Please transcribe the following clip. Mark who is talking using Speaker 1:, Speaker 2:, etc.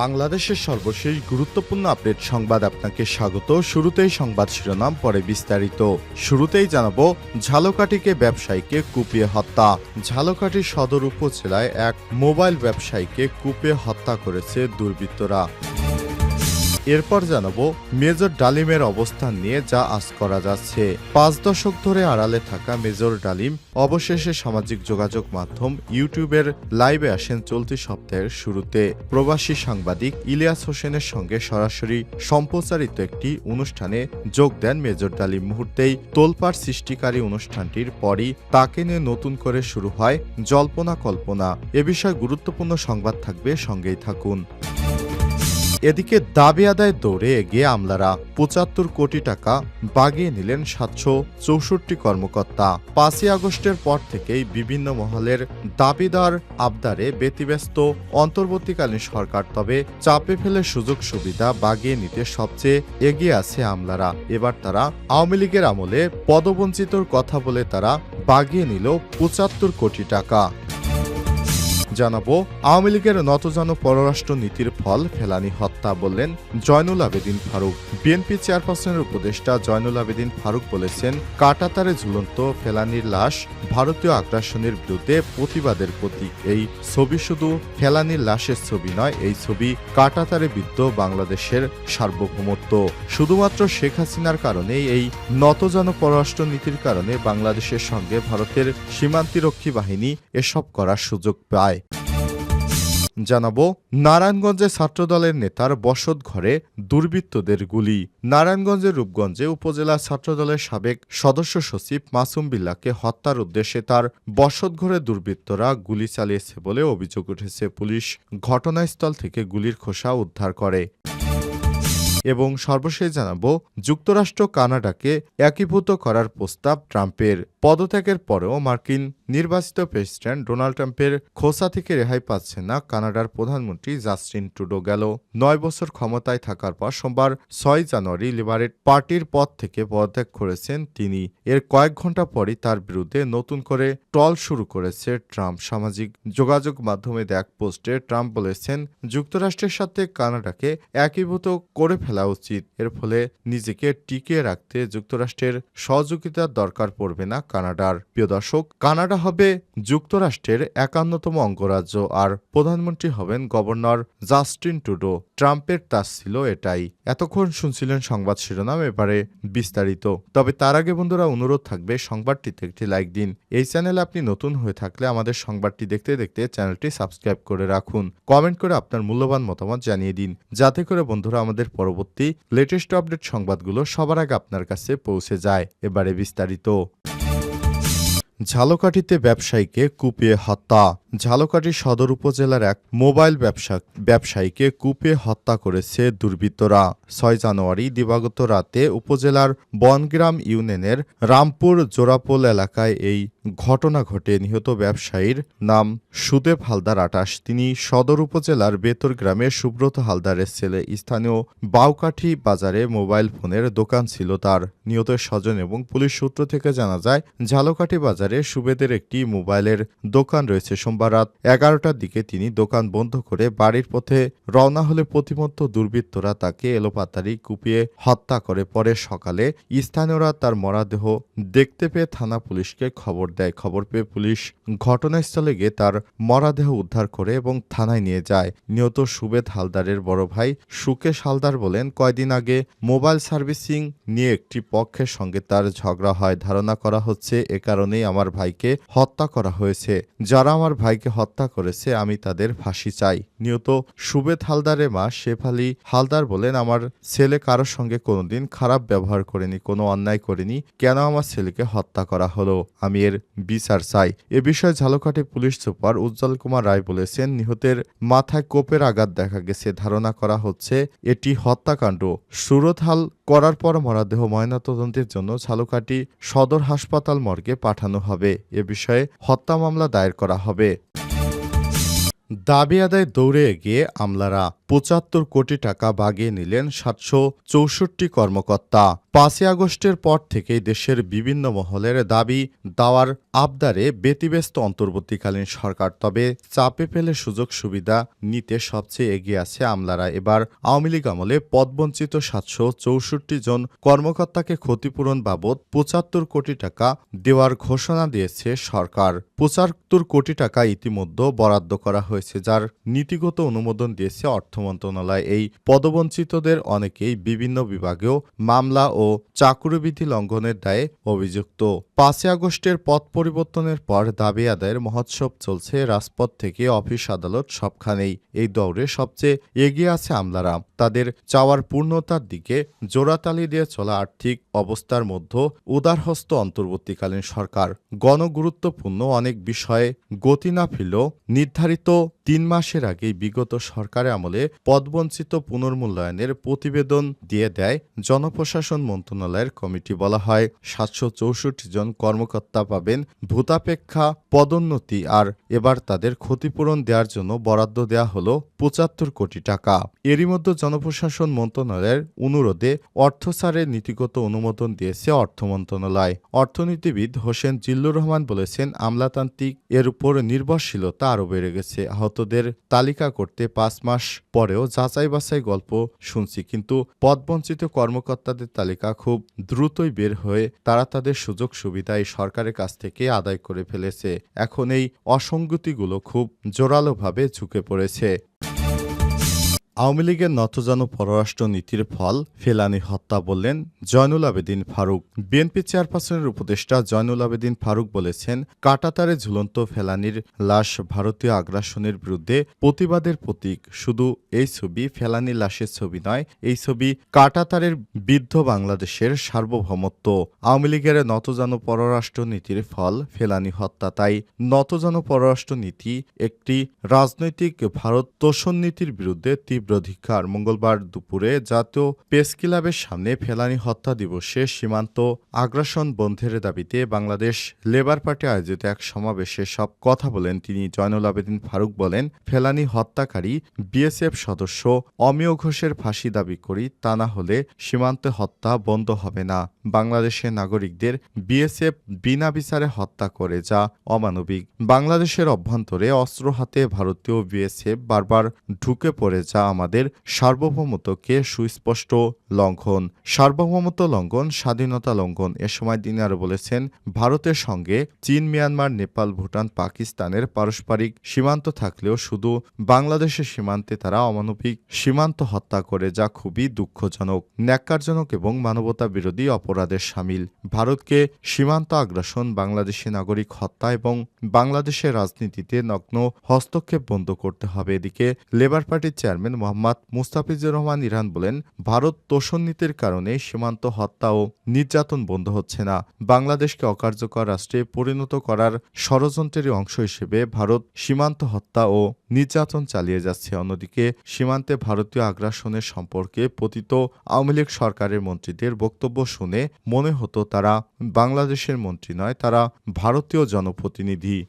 Speaker 1: বাংলাদেশের সর্বশেষ গুরুত্বপূর্ণ আপডেট সংবাদ আপনাকে স্বাগত। শুরুতেই সংবাদ শিরোনাম, পরে বিস্তারিত। শুরুতেই জানাব, ঝালকাঠিকে ব্যবসায়ীকে কুপিয়ে হত্যা। ঝালকাঠি সদর উপজেলায় এক মোবাইল ব্যবসায়ীকে কুপিয়ে হত্যা করেছে দুর্বৃত্তরা। এরপর জানাব মেজর ডালিমের অবস্থান নিয়ে যা আজ করা যাচ্ছে। পাঁচ দশক ধরে আড়ালে থাকা মেজর ডালিম অবশেষে সামাজিক যোগাযোগ মাধ্যম ইউটিউবের লাইভে আসেন চলতি সপ্তাহের শুরুতে। প্রবাসী সাংবাদিক ইলিয়াস হোসেনের সঙ্গে সরাসরি সম্প্রচারিত একটি অনুষ্ঠানে যোগ দেন মেজর ডালিম মুহূর্তেই। তোলপাড় সৃষ্টিকারী অনুষ্ঠানটির পরই তাকে নিয়ে নতুন করে শুরু হয় জল্পনা কল্পনা। এ বিষয়ে গুরুত্বপূর্ণ সংবাদ থাকবে, সঙ্গেই থাকুন। এদিকে দাবি আদায় দৌড়ে এগিয়ে আমলারা পঁচাত্তর কোটি টাকা বাগিয়ে নিলেন সাতশো চৌষট্টি কর্মকর্তা। পাঁচই আগস্টের পর থেকেই বিভিন্ন মহলের দাবিদার আবদারে ব্যতিব্যস্ত অন্তর্বর্তীকালীন সরকার, তবে চাপে ফেলে সুযোগ সুবিধা বাগিয়ে নিতে সবচেয়ে এগিয়ে আছে আমলারা। এবার তারা আওয়ামী লীগের আমলে পদবঞ্চিতর কথা বলে তারা বাগিয়ে নিল পঁচাত্তর কোটি টাকা। জানাব, আওয়ামী লীগের নতজানো পররাষ্ট্র নীতির ফল ফেলানি হত্যা বললেন জয়নুল আবেদিন ফারুক। বিএনপি চেয়ারপারসনের উপদেষ্টা জয়নুল আবেদিন ফারুক বলেছেন, কাটাতারে ঝুলন্ত ফেলানির লাশ ভারতীয় আগ্রাসনের বিরুদ্ধে প্রতিবাদের প্রতীক। এই ছবি শুধু ফেলানির লাশের ছবি নয়, এই ছবি কাটাতারে বিদ্ধ বাংলাদেশের সার্বভৌমত্ব। শুধুমাত্র শেখ হাসিনার কারণে এই নতজানো পররাষ্ট্র নীতির কারণে বাংলাদেশের সঙ্গে ভারতের সীমান্তিরক্ষী বাহিনী এসব করার সুযোগ পায়। জানাব, নারায়ণগঞ্জে ছাত্রদলের নেতার বসত ঘরে দুর্বৃত্তদের গুলি। নারায়ণগঞ্জের রূপগঞ্জে উপজেলা ছাত্রদলের সাবেক সদস্য সচিব মাসুম বিল্লাকে হত্যার উদ্দেশ্যে তার বসত ঘরে দুর্বৃত্তরা গুলি চালিয়েছে বলে অভিযোগ উঠেছে পুলিশ। ঘটনাস্থল থেকে গুলির খোসা উদ্ধার করে। এবং সর্বশেষ জানাব, যুক্তরাষ্ট্র কানাডাকে একীভূত করার প্রস্তাব ট্রাম্পের। পদত্যাগের পরেও মার্কিন নির্বাচিত প্রেসিডেন্ট ডোনাল্ড ট্রাম্পের খোসা থেকে রেহাই পাচ্ছে না কানাডার প্রধানমন্ত্রী জাস্টিন ট্রুডো গেল নয় বছর ক্ষমতায় থাকার পর সোমবার ছয় জানুয়ারি লিবারেট পার্টির পদ থেকে পদত্যাগ করেছেন তিনি। এর কয়েক ঘণ্টা পরই তার বিরুদ্ধে নতুন করে ট্রল শুরু করেছে ট্রাম্প। সামাজিক যোগাযোগ মাধ্যমে এক পোস্টে ট্রাম্প বলেছেন, যুক্তরাষ্ট্রের সাথে কানাডাকে একীভূত করে ফেলা উচিত। এর ফলে নিজেকে টিকিয়ে রাখতে যুক্তরাষ্ট্রের সহযোগিতার দরকার পড়বে না কানাডার। প্রিয় দর্শক, কানাডা হবে যুক্তরাষ্ট্রের একান্নতম অঙ্গরাজ্য আর প্রধানমন্ত্রী হবেন গভর্নর জাস্টিন টুডো ট্রাম্পের তাস ছিল এটাই। এতক্ষণ শুনছিলেন সংবাদ শিরোনাম, এবারে বিস্তারিত। তবে তার আগে বন্ধুরা, অনুরোধ থাকবে সংবাদটিতে একটি লাইক দিন। এই চ্যানেলে আপনি নতুন হয়ে থাকলে আমাদের সংবাদটি দেখতে দেখতে চ্যানেলটি সাবস্ক্রাইব করে রাখুন। কমেন্ট করে আপনার মূল্যবান মতামত জানিয়ে দিন। যাতে করে বন্ধুরা, আমাদের পরবর্তী লেটেস্ট আপডেট সংবাদগুলো সবার আগে আপনার কাছে পৌঁছে যায়। এবারে বিস্তারিত। ঝালকাঠিতে ব্যবসায়ীকে কুপিয়ে হত্যা। ঝালকাঠি সদর উপজেলার এক মোবাইল ব্যবসা ব্যবসায়ীকে কুপিয়ে হত্যা করেছে দুর্বৃত্তরা। ছয় জানুয়ারি দিবাগত রাতে উপজেলার বনগ্রাম ইউনিয়নের রামপুর জোরাপোল এলাকায় এই ঘটনা ঘটে। নিহত ব্যবসায়ীর নাম সুদেব হালদার আটাশ। তিনি সদর উপজেলার বেতর গ্রামের সুব্রত হালদারের ছেলে। স্থানীয় বাউকাঠি বাজারে মোবাইল ফোনের দোকান ছিল তার। নিহত স্বজন এবং পুলিশ সূত্র থেকে জানা যায়, ঝালকাঠি বাজারে সুবেদের একটি মোবাইলের দোকান রয়েছে সোমবার রাত এগারোটার দিকে। তিনি দোকান বন্ধ করে বাড়ির পথে রওনা হলে প্রতিমত্ত দুর্বৃত্তরা তাকে এলোপাতারি কুপিয়ে হত্যা করে। পরে সকালে স্থানীয়রা তার মরাদেহ দেখতে পেয়ে থানা পুলিশকে খবর দেয়। খবর পেয়ে পুলিশ ঘটনাস্থলে গিয়ে তার মরাদেহ উদ্ধার করে এবং থানায় নিয়ে যায়। নিহত সুবেদ হালদারের বড় ভাই সুকেশ হালদার বলেন, কয়দিন আগে মোবাইল সার্ভিসিং নিয়ে একটি পক্ষের সঙ্গে তার ঝগড়া হয়। ধারণা করা হচ্ছে এ কারণেই আমার ভাইকে হত্যা করা হয়েছে। যারা আমার ভাইকে হত্যা করেছে, আমি তাদের ফাঁসি চাই। নিহত সুবেদ হালদারের মা শেফালি হালদার বলেন, আমার ছেলে কারোর সঙ্গে কোনোদিন খারাপ ব্যবহার করেনি, কোনো অন্যায় করেনি। কেন আমার ছেলেকে হত্যা করা হলো? আমি এর বিচার চাই। এ বিষয়ে ঝালকাঠি পুলিশ সুপার উজ্জ্বল কুমার রায় বলেছেন, নিহতের মাথায় কোপের আঘাত দেখা গেছে। ধারণা করা হচ্ছে, এটি হত্যাকাণ্ড। সুরতহাল করার পর মরাদেহ ময়নাতদন্তের জন্য ঝালকাঠি সদর হাসপাতাল মর্গে পাঠানো হবে। এ বিষয়ে হত্যা মামলা দায়ের করা হবে। দাবি আদায় দৌড়ে এগিয়ে আমলারা পঁচাত্তর কোটি টাকা বাগিয়ে নিলেন সাতশো চৌষট্টি কর্মকর্তা। পাঁচই আগস্টের পর থেকেই দেশের বিভিন্ন মহলের দাবি দাওয়ার আবদারে ব্যতিব্যস্ত অন্তর্বর্তীকালীন সরকার, তবে চাপে ফেলে সুযোগ সুবিধা নিতে সবচেয়ে এগিয়ে আছে আমলারা। এবার আওয়ামী লীগ আমলে পদবঞ্চিত সাতশো চৌষট্টি জন কর্মকর্তাকে ক্ষতিপূরণ বাবদ পঁচাত্তর কোটি টাকা দেওয়ার ঘোষণা দিয়েছে সরকার। পঁচাত্তর কোটি টাকা ইতিমধ্যে বরাদ্দ করা হয়েছে। যার নীতিগত অনুমোদন দিয়েছে অর্থ মন্ত্রণালয়। এই পদবঞ্চিতদের অনেকেই বিভিন্ন বিভাগেও মামলা ও চাকুরিবিধি লঙ্ঘনের দায়ে অভিযুক্ত। পাঁচই আগস্টের পথ পরিবর্তনের পর দাবি আদায়ের মহোৎসব চলছে রাজপথ থেকে অফিস আদালত সবখানেই। এই দৌড়ে সবচেয়ে এগিয়ে আছে আমলারা। তাদের চাওয়ার পূর্ণতার দিকে জোড়াতালি দিয়ে চলা আর্থিক অবস্থার মধ্যে উদারহস্ত অন্তর্বর্তীকালীন সরকার। গণগুরুত্বপূর্ণ অনেক বিষয়ে গতি না ফিরলেও নির্ধারিত তিন মাসের আগেই বিগত সরকারের আমলে পদবঞ্চিত পুনর্মূল্যায়নের প্রতিবেদন দিয়ে দেয় জনপ্রশাসন মন্ত্রণালয়ের কমিটি। বলা হয়, সাতশো চৌষট্টি জন কর্মকর্তা পাবেন ভূতাপেক্ষা, পদোন্নতি আর এবার তাদের ক্ষতিপূরণ দেওয়ার জন্য বরাদ্দ দেওয়া হল পঁচাত্তর কোটি টাকা। এরই মধ্যে জনপ্রশাসন মন্ত্রণালয়ের অনুরোধে অর্থসারের নীতিগত অনুমোদন দিয়েছে অর্থ মন্ত্রণালয়। অর্থনীতিবিদ হোসেন জিল্লুর রহমান বলেছেন, আমলাতান্ত্রিক এর উপর নির্ভরশীলতা আরও বেড়ে গেছে। আহতদের তালিকা করতে পাঁচ মাস পরেও যাচাই বাছাই গল্প শুনছি, কিন্তু পদবঞ্চিত কর্মকর্তাদের তালিকা খুব দ্রুতই বের হয়ে তারা তাদের সুযোগ সুবিধা এই সরকারের কাছ থেকে আদায় করে ফেলেছে। এখন এই অসঙ্গতিগুলো খুব জোরালোভাবে ঝুঁকে পড়েছে। আওয়ামী লীগের নতজানু পররাষ্ট্র নীতির ফল ফেলানি হত্যা বললেন জয়নুল আবেদিন ফারুক। বিএনপি চেয়ারপারসনের উপদেষ্টা জয়নুল আবেদিন ফারুক বলেছেন, কাটাতারে ঝুলন্ত ফেলানির লাশ ভারতীয় আগ্রাসনের বিরুদ্ধে প্রতিবাদের প্রতীক। শুধু এই ছবি ফেলানি লাশের ছবি নয়, এই ছবি কাটাতারের বিদ্ধ বাংলাদেশের সার্বভৌমত্ব। আওয়ামী লীগের নতজানু পররাষ্ট্র নীতির ফল ফেলানি হত্যা। তাই নতজানু পররাষ্ট্র নীতি একটি রাজনৈতিক ভারত তোষণ নীতির বিরুদ্ধে তীব্র ধিক্কার মঙ্গলবার দুপুরে জাতীয় প্রেস ক্লাবের সামনে ফেলানি হত্যা দিবসে সীমান্ত আগ্রাসন বন্ধের দাবিতে বাংলাদেশ লেবার পার্টি আয়োজিত এক সমাবেশে সব কথা বলেন তিনি। জয়নুল আবেদিন ফারুক বলেন, ফেলানি হত্যাকারী বিএসএফ সদস্য অমিয় ঘোষের ফাঁসি দাবি করি তা না হলে সীমান্তে হত্যা বন্ধ হবে না। বাংলাদেশের নাগরিকদের বিএসএফ বিনা বিচারে হত্যা করে, যা অমানবিক। বাংলাদেশের অভ্যন্তরে অস্ত্র হাতে ভারতীয় বিএসএফ বারবার ঢুকে পড়ে, যা আমাদের সার্বভৌমত্বকে সুস্পষ্ট লঙ্ঘন। সার্বভৌমত্ব লঙ্ঘন, স্বাধীনতা লঙ্ঘন, এ সময় তিনি আরও বলেছেন, ভারতের সঙ্গে চীন, মিয়ানমার, নেপাল, ভুটান, পাকিস্তানের পারস্পরিক সীমান্ত থাকলেও শুধু বাংলাদেশের সীমান্তে তারা অমানবিক সীমান্ত হত্যা করে, যা খুবই দুঃখজনক, ন্যাক্কারজনক এবং মানবতা বিরোধী অপরাধের সামিল। ভারতকে সীমান্ত আগ্রাসন, বাংলাদেশি নাগরিক হত্যা এবং বাংলাদেশের রাজনীতিতে নগ্ন হস্তক্ষেপ বন্ধ করতে হবে। এদিকে লেবার পার্টির চেয়ারম্যান মোহাম্মদ মুস্তাফিজুর রহমান ইরান বলেন, ভারত তোষণ নীতির কারণে সীমান্ত হত্যা ও নির্যাতন বন্ধ হচ্ছে না। বাংলাদেশকে অকার্যকর রাষ্ট্রে পরিণত করার ষড়যন্ত্রের অংশ হিসেবে ভারত সীমান্ত হত্যা ও নির্যাতন চালিয়ে যাচ্ছে। অন্যদিকে, সীমান্তে ভারতীয় আগ্রাসনের সম্পর্কে পতিত আওয়ামী লীগ সরকারের মন্ত্রীদের বক্তব্য শুনে মনে হতো তারা বাংলাদেশের মন্ত্রী নয়, তারা ভারতীয় জনপ্রতিনিধি।